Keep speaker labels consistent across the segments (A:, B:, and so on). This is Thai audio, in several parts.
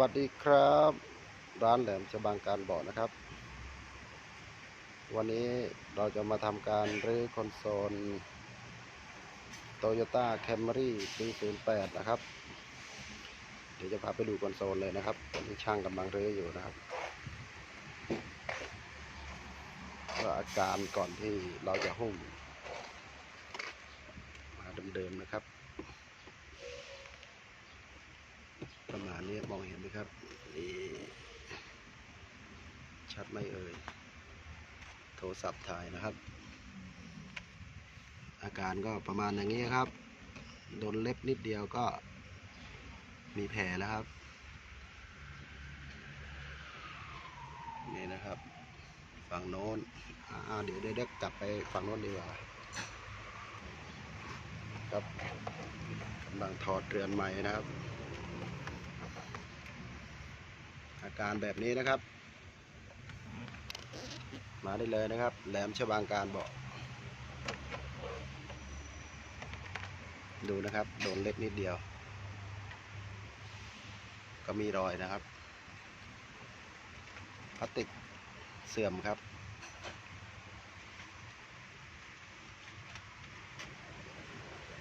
A: วัสดีครับ ร้านแหลมฉบังการบอกนะครับ วันนี้เราจะมาทำการรื้อคอนโซล Toyota Camry ปี08 นะครับ เดี๋ยวจะพาไปดูคอนโซลเลยนะครับตอนที่ช่างกำลังรื้ออยู่นะครับว่าอาการก่อนที่เราจะหุ้มมาเดิมๆนะครับ ประ มองเห็นไหมครับนี่ชัดไม่เอ่ย โทรศัพท์ถ่ายนะครับ อาการก็ประมาณอย่างนี้ครับ โดนเล็บนิดเดียวก็มีแผลแล้วครับ นี่นะครับ ฝั่งโน้นอ่าเดี๋ยวเดี๋ยวเดี๋ยวกลับไปฝั่งโน้นดีกว่า ครับกำลังถอดเรือนใหม่นะครับ อา การแบบนี้นะครับ มาได้เลยนะครับ แหลมฉบางการเบอกดูนะครับ โดนเล็บนิดเดียว ก็มีรอยนะครับพลาสติกเสื่อมครับ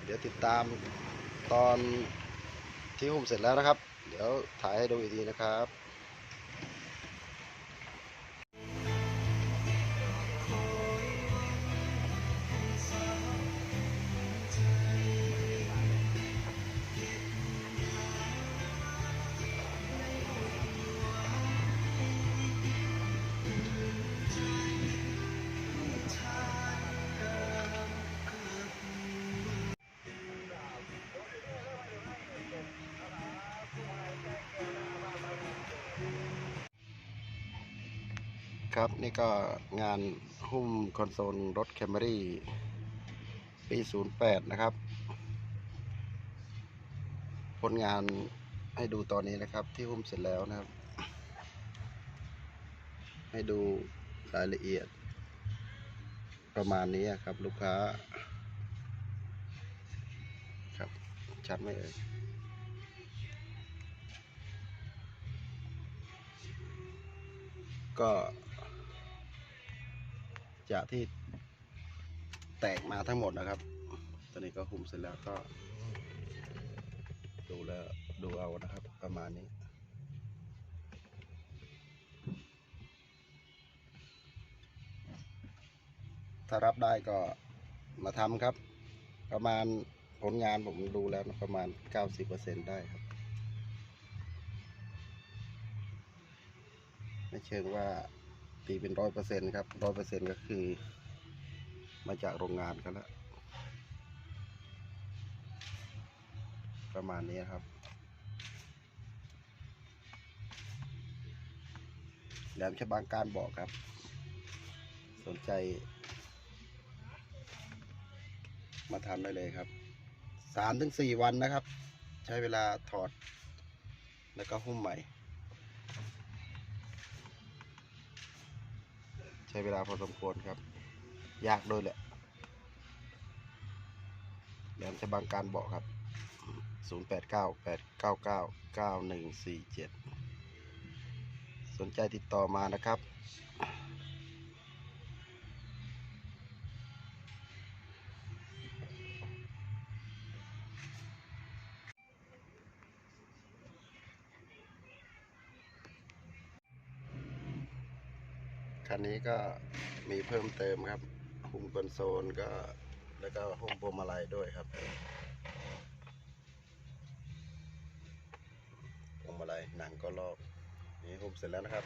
A: เดี๋ยวติดตามตอนที่หุ้มเสร็จแล้วนะครับ เดี๋ยวถ่ายให้ดูอีกทีนะครับ ครับนี่ก็งานหุ้มคอนโซลรถ Camry ปี 08 นะครับ ผลงานให้ดูตอนนี้นะครับ ที่หุ้มเสร็จแล้วนะครับ ให้ดูรายละเอียด ประมาณนี้ครับ ลูกค้า ครับ ชัดไหมเอ่ยก็ จากที่แตกมาทั้งหมดนะครับ ตอนนี้ก็คุมเสร็จแล้วก็ ดูแล้วดูเอานะครับ ประมาณนี้ถ้ารับได้ก็มาทำครับ ประมาณผลงานผมดูแล้วประมาณ 90%ได้ครับ ไม่เชิงว่า ตีเป็นร้อยเปอร์เซ็นต์ครับร้อยเปอร์เซ็นต์ก็คือ มาจากโรงงานกันแล้วประมาณนี้ครับ แหลมฉบางการบอกครับ สนใจ มาทำได้เลยครับสามถึงสี่วันนะครับ ใช้เวลาถอด แล้วก็หุ้มใหม่ ใช้เวลาพอสมควรครับ ยากด้วยแหละแหลมฉบังการเบาครับ 0 8 9 8 9 9 9 1 4 7 สนใจติดต่อมานะครับ คันนี้ก็มีเพิ่มเติมครับหุ้มคอนโซลก็แล้วก็หุ้มพวงมาลัยด้วยครับพวงมาลัยหนังก็ลอกนี่หุ้มเสร็จแล้วนะครับ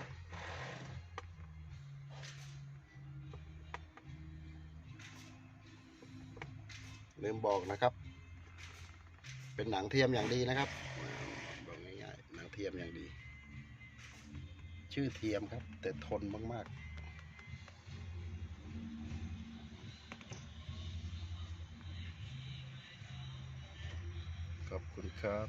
A: ลืมบอกนะครับ เป็นหนังเทียมอย่างดีนะครับบอกง่ายๆหนังเทียมอย่างดี ชื่อเทียมครับ แต่ทนมากๆ ขอบคุณครับ